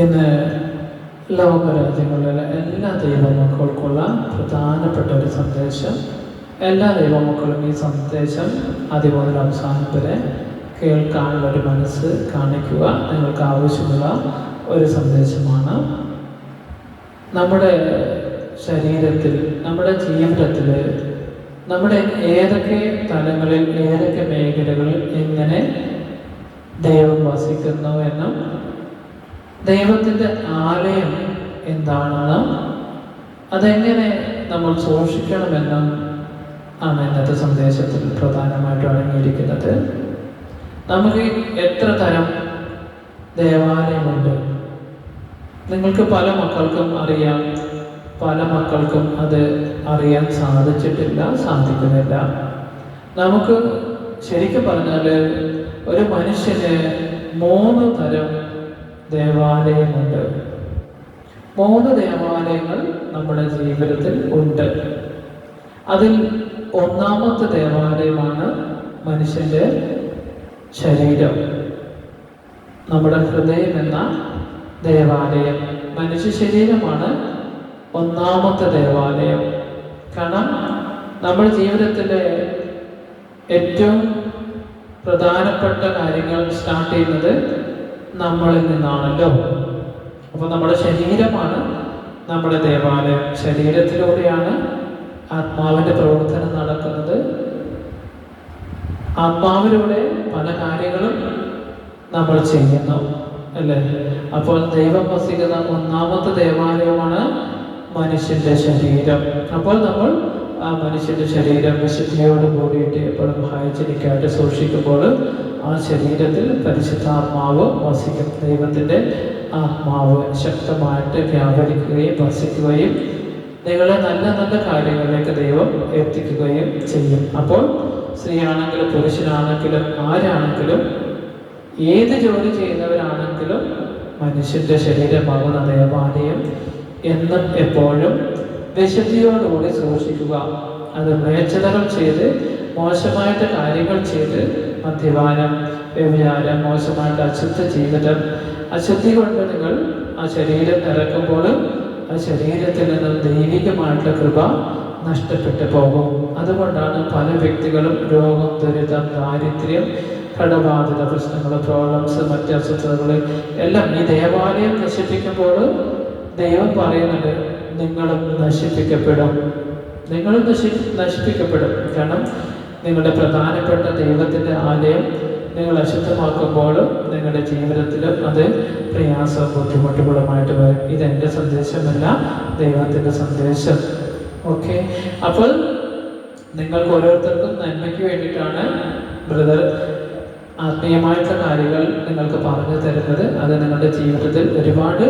ഇന്ന് ലോകരാജ്യങ്ങളിലെ എല്ലാ ദൈവമക്കൾക്കുള്ള പ്രധാനപ്പെട്ട ഒരു സന്ദേശം എല്ലാ ദൈവമക്കളും ഈ സന്ദേശം മുതൽ അവസാനം വരെ കേൾക്കാനുള്ള ഒരു മനസ്സ് കാണിക്കുക നിങ്ങൾക്ക് ആവശ്യമുള്ള ഒരു സന്ദേശമാണ്. നമ്മുടെ ശരീരത്തിൽ നമ്മുടെ ജീവിതത്തിൽ നമ്മുടെ ഏതൊക്കെ തലങ്ങളിൽ ഏതൊക്കെ മേഖലകളിൽ എങ്ങനെ ദൈവം വസിക്കുന്നു എന്നും ദൈവത്തിന്റെ ആലയം എന്താണെന്നും അതെങ്ങനെ നമ്മൾ സൂക്ഷിക്കണമെന്നും ആണ് ഇന്നത്തെ സന്ദേശത്തിൽ പ്രധാനമായിട്ടും അടങ്ങിയിരിക്കുന്നത്. നമുക്ക് എത്ര തരം ദേവാലയമുണ്ട്? നിങ്ങൾക്ക് പല മക്കൾക്കും അറിയാം. പല മക്കൾക്കും അത് അറിയാൻ സാധിച്ചിട്ടില്ല സാധിക്കുന്നില്ല. നമുക്ക് ശരിക്കും പറഞ്ഞാൽ ഒരു മനുഷ്യന് മൂന്ന് തരം ദേവാലയമുണ്ട്. മൂന്ന് ദേവാലയങ്ങൾ നമ്മുടെ ജീവിതത്തിൽ ഉണ്ട്. അതിൽ ഒന്നാമത്തെ ദേവാലയമാണ് മനുഷ്യന്റെ ശരീരം. നമ്മുടെ ഹൃദയം എന്ന ദേവാലയം. മനുഷ്യ ശരീരമാണ് ഒന്നാമത്തെ ദേവാലയം. കാരണം നമ്മുടെ ജീവിതത്തിലെ ഏറ്റവും പ്രധാനപ്പെട്ട കാര്യങ്ങൾ സ്റ്റാർട്ട് ചെയ്യുന്നത് നമ്മളിൽ നിന്നാണല്ലോ. അപ്പോൾ നമ്മുടെ ശരീരമാണ് നമ്മുടെ ദേവാലയം. ശരീരത്തിലൂടെയാണ് ആത്മാവിന്റെ പ്രവർത്തനം നടക്കുന്നത്. ആത്മാവിലൂടെ പല കാര്യങ്ങളും നമ്മൾ ചെയ്യുന്നു അല്ലേ? അപ്പോൾ ദൈവം വസിക്കുന്ന ഒന്നാമത്തെ ദേവാലയമാണ് മനുഷ്യന്റെ ശരീരം. അപ്പോൾ നമ്മൾ ആ മനുഷ്യന്റെ ശരീരം വിശുദ്ധിയോട് കൂടിയിട്ട് എപ്പോഴും ഹൈജനിക്കായിട്ട് സൂക്ഷിക്കുമ്പോൾ ആ ശരീരത്തിൽ പരിശുദ്ധാത്മാവ് വസിക്കും. ദൈവത്തിന്റെ ആത്മാവ് ശക്തമായിട്ട് വ്യാപരിക്കുകയും വസിക്കുകയും നിങ്ങളെ നല്ല നല്ല കാര്യങ്ങളിലേക്ക് ദൈവം എത്തിക്കുകയും ചെയ്യും. അപ്പോൾ സ്ത്രീയാണെങ്കിലും പുരുഷനാണെങ്കിലും ആരാണെങ്കിലും ഏത് ജോലി ചെയ്യുന്നവരാണെങ്കിലും മനുഷ്യന്റെ ശരീരമാകുന്ന ദേവാലയം എന്നും എപ്പോഴും വിശുദ്ധിയോടുകൂടി സൂക്ഷിക്കുക. അത് മേച്ചതകൾ ചെയ്ത് മോശമായിട്ട് കാര്യങ്ങൾ ചെയ്ത് മദ്യപാനം വ്യഭിചാരം മോശമായിട്ട് അശുദ്ധ ജീവിതം. അശുദ്ധി കൊണ്ട് നിങ്ങൾ ആ ശരീരം ഇറക്കുമ്പോൾ ആ ശരീരത്തിൽ നിന്ന് ദൈവികമായിട്ടുള്ള കൃപ നഷ്ടപ്പെട്ടു പോകും. അതുകൊണ്ടാണ് പല വ്യക്തികളും രോഗം ദുരിതം ദാരിദ്ര്യം കടബാധിത പ്രശ്നങ്ങൾ പ്രോബ്ലംസ് മറ്റ് അസ്വസ്ഥതകൾ എല്ലാം ഈ ദേവാലയം നശിപ്പിക്കുമ്പോൾ ദൈവം പറയുന്നുണ്ട് നിങ്ങളും നശിപ്പിക്കപ്പെടും. നിങ്ങളും നശി നശിപ്പിക്കപ്പെടും. കാരണം നിങ്ങളുടെ പ്രധാനപ്പെട്ട ദൈവത്തിന്റെ ആലയം നിങ്ങൾ അശുദ്ധമാക്കുമ്പോൾ നിങ്ങളുടെ ജീവിതത്തിലും അത് പ്രയാസവും ബുദ്ധിമുട്ടുകളുമായിട്ട് വരും ഇതെന്റെ സന്ദേശമല്ല ദൈവത്തിന്റെ സന്ദേശം. ഓക്കെ? അപ്പോൾ നിങ്ങൾക്ക് ഓരോരുത്തർക്കും നന്മയ്ക്ക് വേണ്ടിയിട്ടാണ് ബ്രദർ ആത്മീയമായിട്ടുള്ള കാര്യങ്ങൾ നിങ്ങൾക്ക് പറഞ്ഞു തരുന്നത് അത് നിങ്ങളുടെ ജീവിതത്തിൽ ഒരുപാട്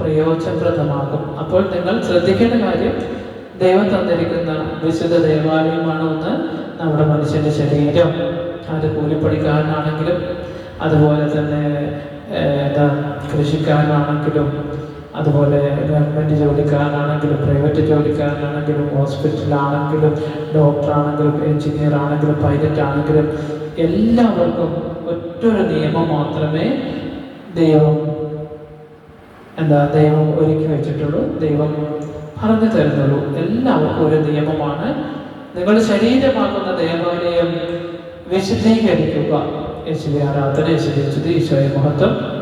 പ്രയോജനപ്രദമാകും. അപ്പോൾ നിങ്ങൾ ശ്രദ്ധിക്കേണ്ട കാര്യം ദൈവം തന്നിരിക്കുന്ന വിശുദ്ധ ദേവാലയമാണ് ഒന്ന് നമ്മുടെ മനുഷ്യന്റെ ശരീരം. അത് കൂലിപ്പണിക്കാരനാണെങ്കിലും അതുപോലെ തന്നെ എന്താ കൃഷിക്കാരനാണെങ്കിലും അതുപോലെ ഗവൺമെന്റ് ജോലിക്കാരനാണെങ്കിലും പ്രൈവറ്റ് ജോലിക്കാരനാണെങ്കിലും ഹോസ്പിറ്റലാണെങ്കിലും ഡോക്ടറാണെങ്കിലും എഞ്ചിനീയർ ആണെങ്കിലും പൈലറ്റ് ആണെങ്കിലും എല്ലാവർക്കും ഒറ്റൊരു നിയമം മാത്രമേ ദൈവം എന്താ ദൈവം ഒരുക്കി വെച്ചിട്ടുള്ളൂ. ദൈവം പറഞ്ഞു തരുന്നുള്ളൂ എല്ലാവർക്കും ഒരു നിയമമാണ്. നിങ്ങൾ ശരീരമാക്കുന്ന ദേവാലയം വിശദീകരിക്കുക. യേശുവെ ആരാധന യേശുവെ മഹത്വം.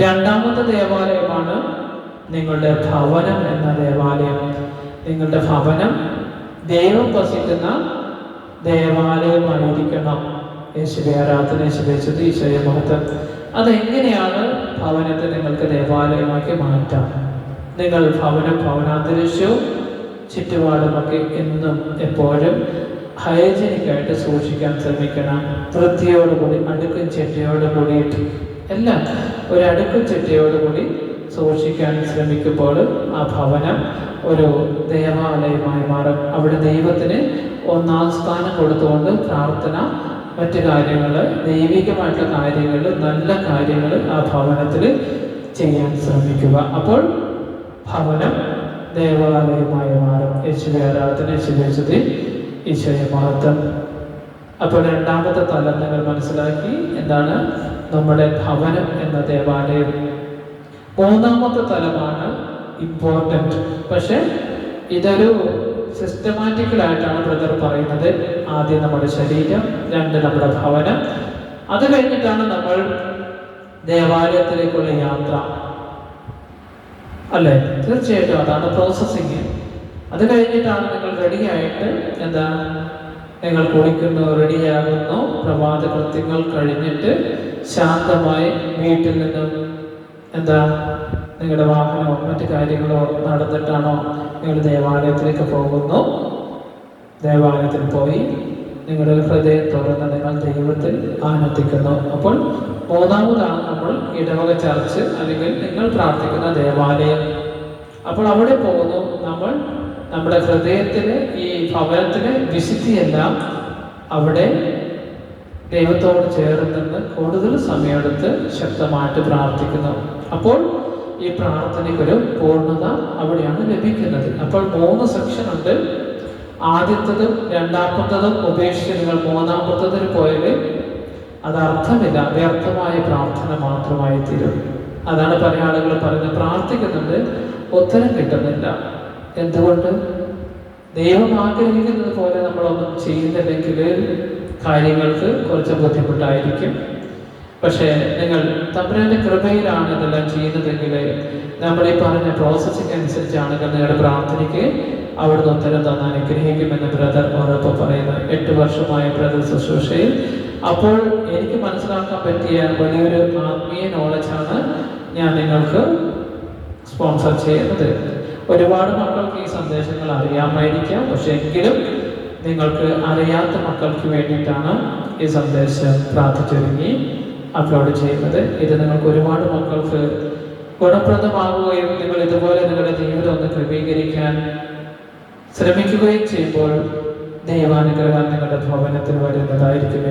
രണ്ടാമത്തെ ദേവാലയമാണ് നിങ്ങളുടെ ഭവനം എന്ന ദേവാലയം. നിങ്ങളുടെ ഭവനം ദൈവം വസിക്കുന്ന ദേവാലയമായിരിക്കണം. യേശുവെ ആരാധന യേശുവെ സ്തുതി ഈശോയെ മഹത്വം. അതെങ്ങനെയാണ് ഭവനത്തെ നിങ്ങൾക്ക് ദേവാലയമാക്കി മാറ്റാം? നിങ്ങൾ ഭവനം ഭവനാന്തരീക്ഷവും ചുറ്റുപാടുമൊക്കെ എന്നും എപ്പോഴും ഹൈജനിക്കായിട്ട് സൂക്ഷിക്കാൻ ശ്രമിക്കണം. വൃത്തിയോടുകൂടി അടുക്കും ചെട്ടിയോടുകൂടിയിട്ട് കൂടിയിട്ട് എല്ലാം ഒരു അടുക്കും കൂടി സൂക്ഷിക്കാൻ ശ്രമിക്കുമ്പോൾ ആ ഭവനം ഒരു ദേവാലയമായി മാറും. അവിടെ ദൈവത്തിന് ഒന്നാം സ്ഥാനം കൊടുത്തുകൊണ്ട് പ്രാർത്ഥന മറ്റ് കാര്യങ്ങൾ ദൈവികമായിട്ടുള്ള കാര്യങ്ങൾ നല്ല കാര്യങ്ങൾ ആ ഭവനത്തിൽ ചെയ്യാൻ ശ്രമിക്കുക. അപ്പോൾ ഭവനം ദേവാലയമായി മാറും. യേശുവെ ആരാധന ഈശോയെ മഹത്വം അപ്പോൾ രണ്ടാമത്തെ തലങ്ങൾ മനസ്സിലാക്കി എന്താണ്? നമ്മുടെ ഭവനം എന്ന ദേവാലയം. മൂന്നാമത്തെ തലമാണ് ഇമ്പോർട്ടന്റ് പക്ഷെ ഇതൊരു സിസ്റ്റമാറ്റിക്കലായിട്ടാണ് ബ്രദർ പറയുന്നത്. ആദ്യം നമ്മുടെ ശരീരം രണ്ട് നമ്മുടെ ഭവനം. അത് കഴിഞ്ഞിട്ടാണ് നമ്മൾ ദേവാലയത്തിലേക്കുള്ള യാത്ര. അല്ലേ? തീർച്ചയായിട്ടും അതാണ് പ്രോസസ്സിങ് അത് കഴിഞ്ഞിട്ടാണ് നിങ്ങൾ റെഡിയായിട്ട് എന്താ നിങ്ങൾ കുളിക്കുന്നു റെഡിയാകുന്നു. പ്രഭാത കൃത്യങ്ങൾ കഴിഞ്ഞിട്ട് ശാന്തമായി വീട്ടിൽ നിന്നും എന്താ നിങ്ങളുടെ വാഹനമോ മറ്റു കാര്യങ്ങളോ നടന്നിട്ടാണോ നിങ്ങൾ ദേവാലയത്തിലേക്ക് പോകുന്നു. ദേവാലയത്തിൽ പോയി നിങ്ങളുടെ ഹൃദയം തുറന്ന് നിങ്ങൾ ദൈവത്തിൽ ആനന്ദിക്കുന്നു. അപ്പോൾ മൂന്നാമതാണ് നമ്മൾ ഇടവക ചർച്ച് അല്ലെങ്കിൽ നിങ്ങൾ പ്രാർത്ഥിക്കുന്ന ദേവാലയം. അപ്പോൾ അവിടെ പോകുന്നു. നമ്മൾ നമ്മുടെ ഹൃദയത്തിന് ഈ ഭവനത്തിന് വിശുദ്ധിയെല്ലാം അവിടെ ദൈവത്തോട് ചേർന്ന് കൂടുതൽ സമയമെടുത്ത് ശക്തമായിട്ട് പ്രാർത്ഥിക്കുന്നു. അപ്പോൾ ഈ പ്രാർത്ഥനയ്ക്കൊരു പൂർണത അവിടെയാണ് ലഭിക്കുന്നത്. അപ്പോൾ മൂന്ന് സെക്ഷൻ ഉണ്ട്. ആദ്യത്തതും രണ്ടാമത്തതും ഉപേക്ഷിച്ച് നിങ്ങൾ മൂന്നാമത്തതിന് പോയാൽ അത് അർത്ഥമില്ല. വ്യർത്ഥമായ പ്രാർത്ഥന മാത്രമായി തീരും അതാണ് പല ആളുകൾ പറയുന്നത് പ്രാർത്ഥിക്കുന്നുണ്ട്. ഉത്തരം കിട്ടുന്നില്ല. എന്തുകൊണ്ട്? ദൈവം ആഗ്രഹിക്കുന്നത് പോലെ നമ്മളൊന്നും ചെയ്യുന്നില്ലെങ്കിൽ കാര്യങ്ങൾക്ക് കുറച്ച് ബുദ്ധിമുട്ടായിരിക്കും. പക്ഷേ നിങ്ങൾ തമ്പുരാന്റെ കൃപയിലാണ് ഇതെല്ലാം ചെയ്യുന്നതെങ്കിൽ നമ്മൾ ഈ പറഞ്ഞ പ്രോസസ്സിംഗ് അനുസരിച്ചാണെങ്കിൽ നിങ്ങളുടെ പ്രാർത്ഥനയ്ക്ക് അവിടുന്ന് ഉത്തരം തന്ന് അനുഗ്രഹിക്കുമെന്ന് ബ്രദർ ഉറപ്പ് പറയുന്നത് എട്ട് വർഷമായ ബ്രദർ ശുശ്രൂഷയിൽ. അപ്പോൾ എനിക്ക് മനസ്സിലാക്കാൻ പറ്റിയ വലിയൊരു ആത്മീയ നോളജാണ് ഞാൻ നിങ്ങൾക്ക് സ്പോൺസർ ചെയ്യുന്നത്. ഒരുപാട് മക്കൾക്ക് ഈ സന്ദേശങ്ങൾ അറിയാമായിരിക്കാം. പക്ഷെ എങ്കിലും നിങ്ങൾക്ക് അറിയാത്ത മക്കൾക്ക് വേണ്ടിയിട്ടാണ് ഈ സന്ദേശം പ്രാർത്ഥിച്ചൊരുങ്ങി അപ്ലോഡ് ചെയ്യുന്നത്. ഇത് നിങ്ങൾക്ക് ഒരുപാട് മക്കൾക്ക് ഗുണപ്രദമാവുകയും നിങ്ങൾ ഇതുപോലെ നിങ്ങളുടെ ജീവിതം ഒന്ന് ക്രമീകരിക്കാൻ ശ്രമിക്കുകയും ചെയ്യുമ്പോൾ ദൈവാനുഗ്രഹം നിങ്ങളുടെ ഭവനത്തിൽ വരുന്നതായിരിക്കും.